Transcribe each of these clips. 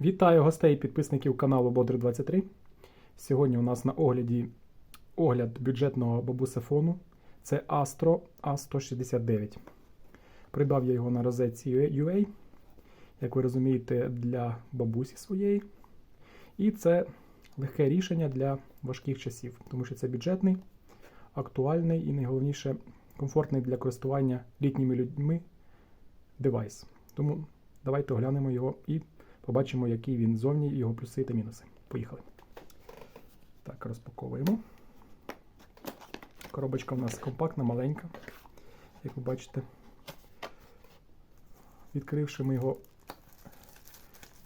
Вітаю гостей і підписників каналу Бодр 23. Сьогодні у нас на огляді огляд бюджетного бабусефону. Це Astro A169. Придбав я його на розетці UA, як ви розумієте, для бабусі своєї. І це легке рішення для важких часів, тому що це бюджетний, актуальний і найголовніше комфортний для користування літніми людьми девайс. Тому давайте оглянемо його і побачимо, який він зовні, його плюси та мінуси. Поїхали. Так, розпаковуємо. Коробочка в нас компактна, маленька, як ви бачите. Відкривши ми його,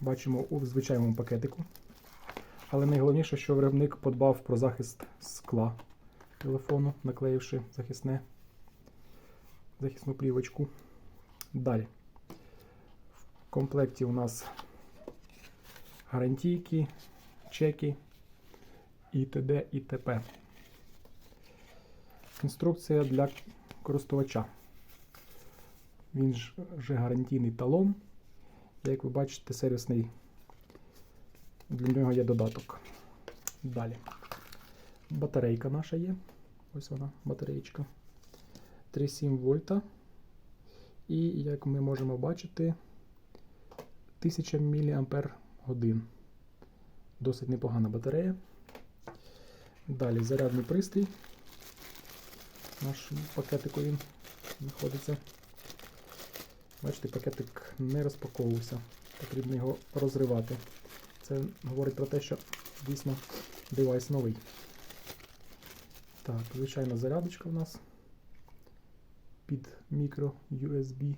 бачимо у звичайному пакетику. Але найголовніше, що виробник подбав про захист скла телефону, наклеївши захисне, захисну плівочку. Далі. В комплекті у нас гарантійки, чеки і т.д. і т.п. Інструкція для користувача. Він ж вже гарантійний талон. Як ви бачите, сервісний для нього є додаток. Далі. Батарейка наша є. Ось вона, батареєчка. 3,7 вольта. І, як ми можемо бачити, 1000 мАч. Досить непогана батарея. Далі зарядний пристрій. Наш пакетику він знаходиться. Бачите, пакетик не розпаковувався. Потрібно його розривати. Це говорить про те, що дійсно девайс новий. Так, звичайна зарядочка в нас під мікро USB.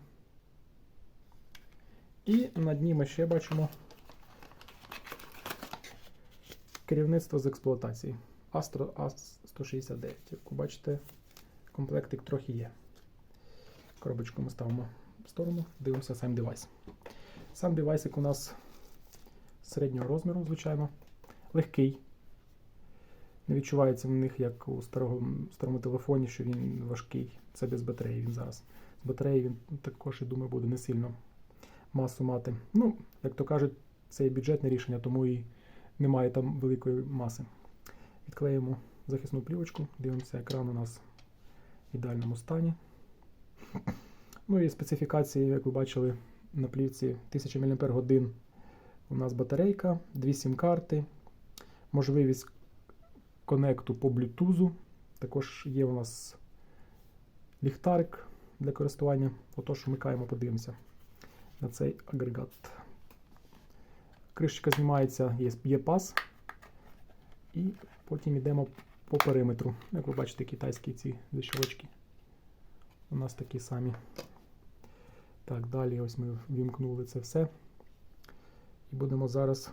І на дні ми ще бачимо керівництво з експлуатації Astro A169. Як ви бачите, комплектик трохи є. Коробочку ми ставимо в сторону, дивимося сам девайс. Сам девайсик у нас середнього розміру, звичайно, легкий. Не відчувається в них, як у старого, старому телефоні, що він важкий. Це без батареї він зараз. З батареї він також, я думаю, буде не сильно масу мати. Ну, як то кажуть, це і бюджетне рішення, тому і немає там великої маси. Відклеїмо захисну плівочку, дивимося, екран у нас в ідеальному стані. Ну і специфікації, як ви бачили, на плівці 1000 мАч у нас батарейка, дві сім-карти, можливість конекту по Bluetooth. Також є у нас ліхтарик для користування. Отож, вмикаємо, подивимося на цей агрегат. Кришечка знімається, є, є паз. І потім йдемо по периметру. Як ви бачите, китайські ці защолочки. У нас такі самі. Так, далі ось ми вімкнули це все. І будемо зараз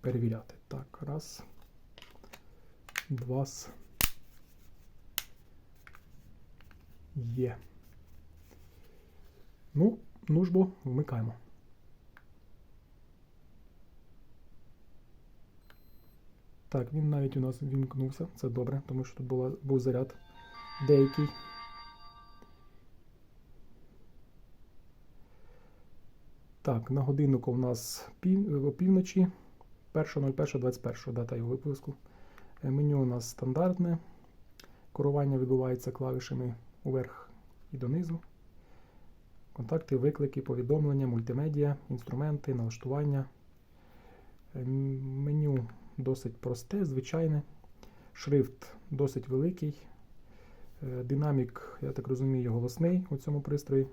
перевіряти. Так, раз. Два. Є. Ну, нужбу вмикаємо. Так, він навіть у нас вімкнувся. Це добре, тому що тут була, був заряд деякий. Так, на годиннику у нас пів, опівночі 1.01.21 дата його випуску. Е, Меню у нас стандартне. Керування відбувається клавішами уверх і донизу. Контакти, виклики, повідомлення, мультимедіа, інструменти, налаштування. Е, Меню досить просте, звичайне. Шрифт досить великий. Е, Динамік, я так розумію, голосний у цьому пристрої.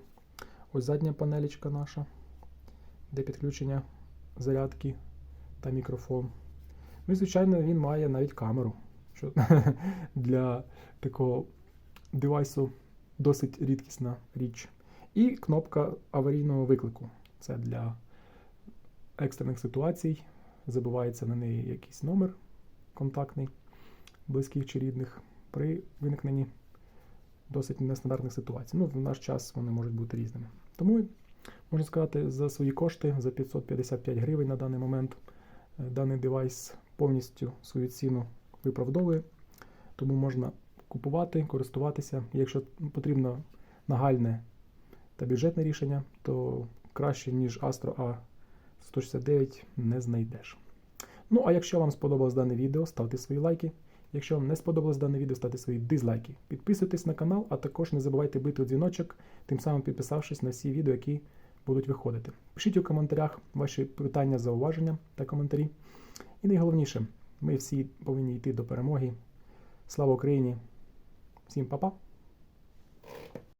Ось задня панелечка наша, де підключення зарядки та мікрофон. Ну і, звичайно, він має навіть камеру. Що для такого девайсу досить рідкісна річ. І кнопка аварійного виклику. Це для екстрених ситуацій. Забивається на неї якийсь номер контактний, близьких чи рідних, при виникненні досить нестандартних ситуацій. Ну, в наш час вони можуть бути різними. Тому, можна сказати, за свої кошти, за 555 гривень на даний момент, е, даний девайс повністю свою ціну виправдовує. Тому можна купувати, користуватися. Якщо потрібно нагальне та бюджетне рішення, то краще, ніж Astro 169 не знайдеш. Ну, а якщо вам сподобалось дане відео, ставте свої лайки. Якщо вам не сподобалось дане відео, ставте свої дизлайки. Підписуйтесь на канал, а також не забувайте бити дзвіночок, тим самим підписавшись на всі відео, які будуть виходити. Пишіть у коментарях ваші питання, зауваження та коментарі. І найголовніше, ми всі повинні йти до перемоги. Слава Україні! Всім па-па!